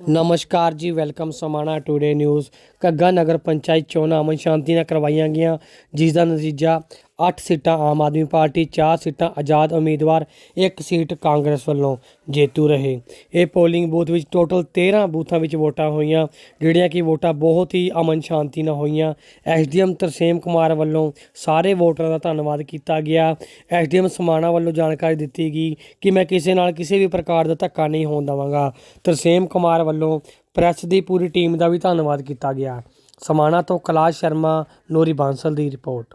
ਨਮਸਕਾਰ ਜੀ, welcome Samana Today News. Kagga ਨਗਰ ਪੰਚਾਇਤ ਚੋਣਾਂ ਅਮਨ ਸ਼ਾਂਤੀ ਨਾਲ ਕਰਵਾਈਆਂ ਗਈਆਂ। ਜਿਸ ਦਾ ਨਤੀਜਾ 8 ਸੀਟਾਂ ਆਮ ਆਦਮੀ ਪਾਰਟੀ 4 ਸੀਟਾਂ ਆਜ਼ਾਦ ਉਮੀਦਵਾਰ, ਇੱਕ ਸੀਟ ਕਾਂਗਰਸ ਵੱਲੋਂ ਜੇਤੂ ਰਹੇ। ਇਹ ਪੋਲਿੰਗ ਬੂਥ ਵਿੱਚ ਟੋਟਲ 13 ਬੂਥਾਂ ਵਿੱਚ ਵੋਟਾਂ ਹੋਈਆਂ, ਜਿਹੜੀਆਂ ਕਿ ਵੋਟਾਂ ਬਹੁਤ ਹੀ ਅਮਨ ਸ਼ਾਂਤੀ ਨਾਲ ਹੋਈਆਂ। ਐਸਡੀਐਮ ਤਰਸੇਮ ਕੁਮਾਰ ਵੱਲੋਂ ਸਾਰੇ ਵੋਟਰਾਂ ਦਾ ਧੰਨਵਾਦ ਕੀਤਾ ਗਿਆ। ਐਸਡੀਐਮ ਸਮਾਣਾ ਵੱਲੋਂ ਜਾਣਕਾਰੀ ਦਿੱਤੀ ਗਈ ਕਿ ਮੈਂ ਕਿਸੇ ਨਾਲ ਕਿਸੇ ਵੀ ਪ੍ਰਕਾਰ ਦਾ ਧੱਕਾ ਨਹੀਂ ਹੋਣ ਦੇਵਾਂਗਾ। ਤਰਸੇਮ ਕੁਮਾਰ ਵੱਲੋਂ ਪ੍ਰੈਸ ਦੀ ਪੂਰੀ ਟੀਮ ਦਾ ਵੀ ਧੰਨਵਾਦ ਕੀਤਾ ਗਿਆ। ਸਮਾਣਾ ਤੋਂ ਕੈਲਾਸ਼ ਸ਼ਰਮਾ, ਲੋਰੀ ਬਾਂਸਲ ਦੀ ਰਿਪੋਰਟ।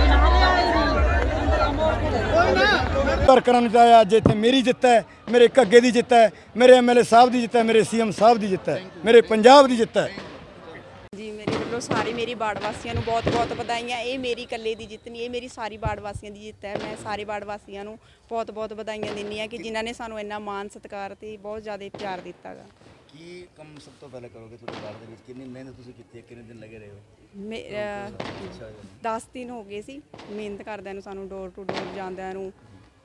ਨਹੀਂ ਵਰਕਰਾਂ ਨੂੰ ਚਾਹਿਆ ਅੱਜ ਇੱਥੇ ਮੇਰੀ ਜਿੱਤ ਹੈ ਮੇਰੇ ਘੱਗੇ ਦੀ ਜਿੱਤ ਹੈ ਮੇਰੇ ਐਮਐਲਏ ਸਾਹਿਬ ਦੀ ਜਿੱਤ ਹੈ ਮੇਰੇ ਸੀਐਮ ਸਾਹਿਬ ਦੀ ਜਿੱਤ ਹੈ ਮੇਰੇ ਪੰਜਾਬ ਦੀ ਜਿੱਤ ਹੈ। ਜੀ ਮੇਰੇ ਵੱਲੋਂ ਸਾਰੇ ਮੇਰੀ ਬਾੜ ਵਾਸੀਆਂ ਨੂੰ ਬਹੁਤ-ਬਹੁਤ ਵਧਾਈਆਂ। ਇਹ ਮੇਰੀ ਇਕੱਲੇ ਦੀ ਜਿੱਤ ਨਹੀਂ ਇਹ ਮੇਰੀ ਸਾਰੀ ਬਾੜ ਵਾਸੀਆਂ ਦੀ ਜਿੱਤ ਹੈ। ਮੈਂ ਸਾਰੇ ਬਾੜ ਵਾਸੀਆਂ ਨੂੰ ਬਹੁਤ-ਬਹੁਤ ਵਧਾਈਆਂ ਦਿੰਦੀ ਹਾਂ ਕਿ ਜਿਨ੍ਹਾਂ ਨੇ ਸਾਨੂੰ ਇੰਨਾ ਮਾਣ ਸਤਿਕਾਰ ਤੇ ਬਹੁਤ ਜ਼ਿਆਦਾ ਪਿਆਰ ਦਿੱਤਾ ਗਾ ਕੀ ਕੰਮ ਸਭ ਤੋਂ ਪਹਿਲਾਂ ਕਰੋਗੇ ਤੁਹਾਡੇ ਬਾਰ ਦੇ ਵਿੱਚ? ਕਿੰਨੀ ਮਿਹਨਤ ਤੁਸੀਂ ਕੀਤੀ ਹੈ? ਕਿੰਨੇ ਦਿਨ ਲੱਗੇ ਰਹੇ ਹੋ? ਮੇਰਾ 10 ਦਿਨ ਹੋ ਗਏ ਸੀ ਮਿਹਨਤ ਕਰਦਿਆਂ ਨੂੰ ਸਾਨੂੰ ਡੋਰ ਟੂ ਡੋਰ ਜਾਂਦਿਆਂ ਨੂੰ।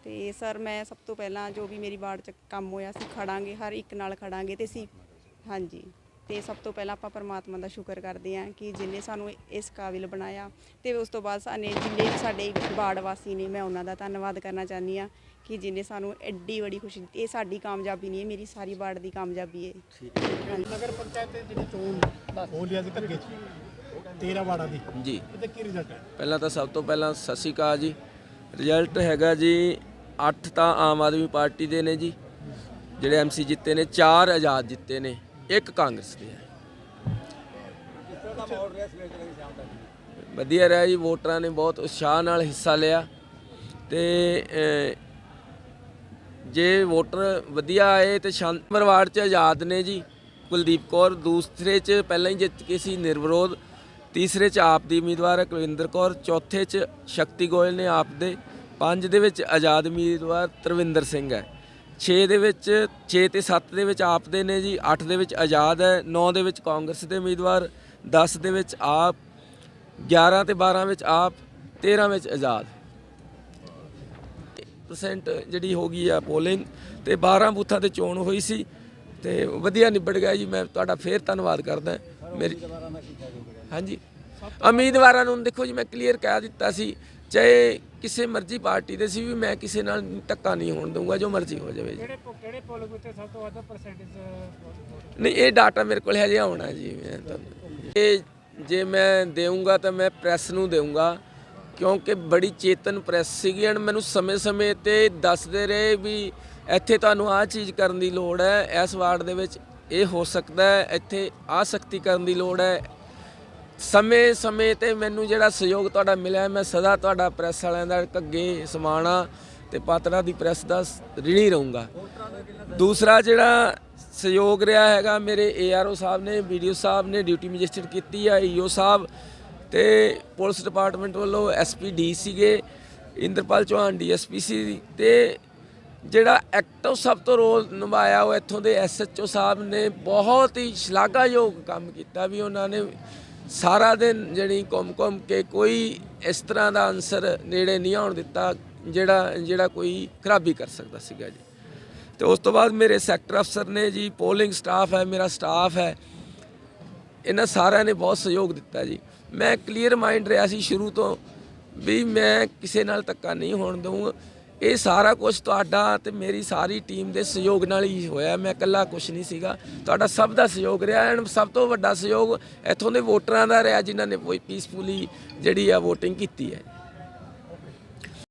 ਤੇ ਸਰ ਮੈਂ ਸਭ ਤੋਂ ਪਹਿਲਾਂ ਜੋ ਵੀ ਮੇਰੀ ਬਾੜ ਚ ਕੰਮ ਹੋਇਆ ਸੀ ਖੜਾਂਗੇ ਹਰ ਇੱਕ ਨਾਲ ਖੜਾਂਗੇ ਤੇ ਸੀ ਹਾਂਜੀ। ਤੇ ਸਭ ਤੋਂ ਪਹਿਲਾਂ ਆਪਾਂ ਪਰਮਾਤਮਾ ਦਾ ਸ਼ੁਕਰ ਕਰਦੇ ਹਾਂ ਕਿ ਜਿਨੇ ਸਾਨੂੰ ਇਸ ਕਾਬਿਲ ਬਣਾਇਆ ਤੇ ਉਸ ਤੋਂ ਬਾਅਦ ਸਾਨੇ ਜਿੰਨੇ ਵੀ ਸਾਡੇ ਬਾੜ ਵਾਸੀ ਨੇ ਮੈਂ ਉਹਨਾਂ ਦਾ ਧੰਨਵਾਦ ਕਰਨਾ ਚਾਹੁੰਦੀ ਹਾਂ ਕਿ ਜਿਨੇ ਸਾਨੂੰ ਐਡੀ ਬੜੀ ਖੁਸ਼ੀ ਦਿੱਤੀ। ਇਹ ਸਾਡੀ ਕਾਮਯਾਬੀ ਨਹੀਂ ਹੈ ਮੇਰੀ ਸਾਰੀ ਬਾੜ ਦੀ ਕਾਮਯਾਬੀ ਹੈ। ਨਗਰ ਪੰਚਾਇਤ ਦੇ ਜਿਹੜੀ ਚੋਣ ਹੋ ਲਿਆ ਸੀ ਧੱਗੇ 'ਚ। 13 ਵਾਰਡਾਂ ਦੀ। ਜੀ। ਇਹਦਾ ਕੀ ਰਿਜ਼ਲਟ ਹੈ? ਪਹਿਲਾਂ ਤਾਂ ਸਭ ਤੋਂ ਪਹਿਲਾਂ ਸਤਿ ਸ਼੍ਰੀ ਅਕਾਲ ਜੀ। ਰਿਜ਼ਲਟ ਹੈਗਾ ਜੀ 8 ਤਾਂ ਆਮ ਆਦਮੀ ਪਾਰਟੀ ਦੇ ਨੇ ਜੀ। ਜਿਹੜੇ ਐਮਸੀ ਜਿੱਤੇ ਨੇ 4 ਆਜ਼ਾਦ ਜਿੱਤੇ ਨੇ ਇੱਕ ਕਾਂਗਰਸ ਦੇ ਹੈ ਵਧੀਆ ਰਿਹਾ ਜੀ ਵੋਟਰਾਂ ਨੇ ਬਹੁਤ ਉਤਸ਼ਾਹ ਨਾਲ ਹਿੱਸਾ ਲਿਆ। ਤੇ ਜੇ ਵੋਟਰ ਵਧੀਆ ਆਏ ਤੇ ਸ਼ਾਂਤ ਪਰਿਵਾਰ ਚ ਆਜ਼ਾਦ ਨੇ ਜੀ। ਕੁਲਦੀਪ ਕੌਰ, ਦੂਸਰੇ ਚ ਪਹਿਲਾਂ ਹੀ ਜਿੱਤ ਕੇ ਸੀ ਨਿਰਵਿਰੋਧ, ਤੀਸਰੇ ਚ ਆਪ ਦੀ ਉਮੀਦਵਾਰ ਹੈ ਕੁਲਵਿੰਦਰ ਕੌਰ, ਚੌਥੇ ਚ ਸ਼ਕਤੀ ਗੋਇਲ ਨੇ ਆਪ ਦੇ, ਪੰਜ ਦੇ ਵਿੱਚ ਆਜ਼ਾਦ ਉਮੀਦਵਾਰ ਤਰਵਿੰਦਰ ਸਿੰਘ ਹੈ। 6 ਦੇ ਵਿੱਚ 6 ਤੇ 7 ਦੇ ਵਿੱਚ ਆਪ ਦੇ ਨੇ ਜੀ 8 ਦੇ ਵਿੱਚ ਆਜ਼ਾਦ ਹੈ 9 ਦੇ ਵਿੱਚ ਕਾਂਗਰਸ ਦੇ ਉਮੀਦਵਾਰ 10 ਦੇ ਵਿੱਚ ਆਪ 11 ਤੇ 12 ਵਿੱਚ ਆਪ 13 ਵਿੱਚ ਆਜ਼ਾਦ। ਪਰਸੈਂਟ ਜਿਹੜੀ ਹੋ ਗਈ ਆ ਪੋਲਿੰਗ ਤੇ 12 ਬੂਥਾਂ ਤੇ ਚੋਣ ਹੋਈ ਸੀ। ਤੇ ਵਧੀਆ ਨਿਬੜ ਗਿਆ ਜੀ ਮੈਂ ਤੁਹਾਡਾ ਫੇਰ ਧੰਨਵਾਦ ਕਰਦਾ। ਮੇਰੀ ਹਾਂਜੀ। ਉਮੀਦਵਾਰਾਂ ਨੂੰ ਦੇਖੋ ਜੀ ਮੈਂ ਕਲੀਅਰ ਕਹਿ ਦਿੱਤਾ ਸੀ ਚਾਹੇ ਕਿਸੇ ਮਰਜ਼ੀ ਪਾਰਟੀ ਦੇ ਸੀ ਵੀ ਮੈਂ ਕਿਸੇ ਨਾਲ ਧੱਕਾ ਨਹੀਂ ਹੋਣ ਦਊਂਗਾ ਜੋ ਮਰਜ਼ੀ ਹੋ ਜਾਵੇ ਜੀ। ਕਿਹੜੇ ਕਿਹੜੇ ਪੋਲਿੰਗ ਉੱਤੇ ਸਭ ਤੋਂ ਵੱਧ ਪਰਸੈਂਟੇਜ ਨਹੀਂ ਇਹ ਡਾਟਾ ਮੇਰੇ ਕੋਲ ਹਜੇ ਆਉਣਾ ਜੀ ਮੈਂ ਤੁਹਾਨੂੰ ਇਹ ਜੇ ਮੈਂ ਦੇਵਾਂਗਾ ਤਾਂ ਮੈਂ ਪ੍ਰੈਸ ਨੂੰ ਦੇਵਾਂਗਾ ਕਿਉਂਕਿ ਬੜੀ ਚੇਤਨ ਪ੍ਰੈਸ ਸੀਗੀ ਐਂਡ ਮੈਨੂੰ ਸਮੇਂ-ਸਮੇਂ ਤੇ ਦੱਸਦੇ ਰਹੇ ਵੀ ਇੱਥੇ ਤੁਹਾਨੂੰ ਆਹ ਚੀਜ਼ ਕਰਨ ਦੀ ਲੋੜ ਹੈ, ਇਸ ਵਾਰਡ ਦੇ ਵਿੱਚ ਇਹ ਹੋ ਸਕਦਾ ਹੈ, ਇੱਥੇ ਆਹ ਸਖਤੀ ਕਰਨ ਦੀ ਲੋੜ ਹੈ। ਸਮੇਂ ਸਮੇਂ ਤੇ ਮੈਨੂੰ ਜਿਹੜਾ ਸਹਿਯੋਗ ਤੁਹਾਡਾ ਮਿਲਿਆ, ਮੈਂ ਸਦਾ ਤੁਹਾਡਾ ਪ੍ਰੈਸ ਵਾਲਿਆਂ ਦਾ ਘੱਗੇ ਸਮਾਣਾ ਤੇ ਪਾਤੜਾ ਦੀ ਪ੍ਰੈਸ ਦਾ ਰਿਣੀ ਰਹੂੰਗਾ। ਦੂਸਰਾ ਜਿਹੜਾ ਸਹਿਯੋਗ ਰਿਹਾ ਹੈਗਾ, ਮੇਰੇ ਏਆਰਓ ਸਾਹਿਬ ਨੇ ਵੀਡੀਓ ਸਾਹਿਬ ਨੇ ਡਿਊਟੀ ਮੈਜਿਸਟਰੇਟ ਕੀਤੀ ਆ ਈਓ ਸਾਹਿਬ ਤੇ ਪੁਲਿਸ ਡਿਪਾਰਟਮੈਂਟ ਵੱਲੋਂ ਐਸਪੀ ਸੀਗੇ, ਇੰਦਰਪਾਲ ਚੌਹਾਨ ਡੀਐਸਪੀ ਸੀ ਤੇ ਜਿਹੜਾ ਐਕਟਿਵ ਸਭ ਤੋਂ ਰੋਲ ਨਿਭਾਇਆ ਉਹ ਇੱਥੋਂ ਦੇ ਐਸਐਚਓ ਸਾਹਿਬ ਨੇ ਬਹੁਤ ਹੀ ਸ਼ਲਾਘਾਯੋਗ ਕੰਮ ਕੀਤਾ ਵੀ ਉਹਨਾਂ ਨੇ ਸਾਰਾ ਦਿਨ ਜਿਹੜੀ ਘੁੰਮ-ਘੁੰਮ ਕੇ ਕੋਈ ਇਸ ਤਰ੍ਹਾਂ ਦਾ ਅਨਸਰ ਨੇੜੇ ਨਹੀਂ ਆਉਣ ਦਿੱਤਾ ਜਿਹੜਾ ਜਿਹੜਾ ਕੋਈ ਖਰਾਬੀ ਕਰ ਸਕਦਾ ਸੀਗਾ ਜੀ। ਤੇ ਉਸ ਤੋਂ ਬਾਅਦ ਮੇਰੇ ਸੈਕਟਰ ਅਫਸਰ ਨੇ ਜੀ ਪੋਲਿੰਗ ਸਟਾਫ ਹੈ, ਮੇਰਾ ਸਟਾਫ ਹੈ, ਇਹਨਾਂ ਸਾਰਿਆਂ ਨੇ ਬਹੁਤ ਸਹਿਯੋਗ ਦਿੱਤਾ ਜੀ। ਮੈਂ ਕਲੀਅਰ ਮਾਈਂਡ ਰਿਹਾ ਸੀ ਸ਼ੁਰੂ ਤੋਂ ਵੀ ਮੈਂ ਕਿਸੇ ਨਾਲ ਧੱਕਾ ਨਹੀਂ ਹੋਣ ਦਊਂਗਾ। ਇਹ ਸਾਰਾ ਕੁਝ ਤੁਹਾਡਾ ਤੇ ਮੇਰੀ ਸਾਰੀ ਟੀਮ ਦੇ ਸਹਿਯੋਗ ਨਾਲ ਹੀ ਹੋਇਆ। ਮੈਂ ਇਕੱਲਾ ਕੁਝ ਨਹੀਂ ਸੀਗਾ। ਤੁਹਾਡਾ ਸਭ ਦਾ ਸਹਿਯੋਗ ਰਿਹਾ ਐਂਡ ਸਭ ਤੋਂ ਵੱਡਾ ਸਹਿਯੋਗ ਇੱਥੋਂ ਦੇ ਵੋਟਰਾਂ ਦਾ ਰਿਹਾ, ਜਿਨ੍ਹਾਂ ਨੇ ਕੋਈ ਪੀਸਫੁਲੀ ਜਿਹੜੀ ਆ VOTING ਕੀਤੀ ਹੈ।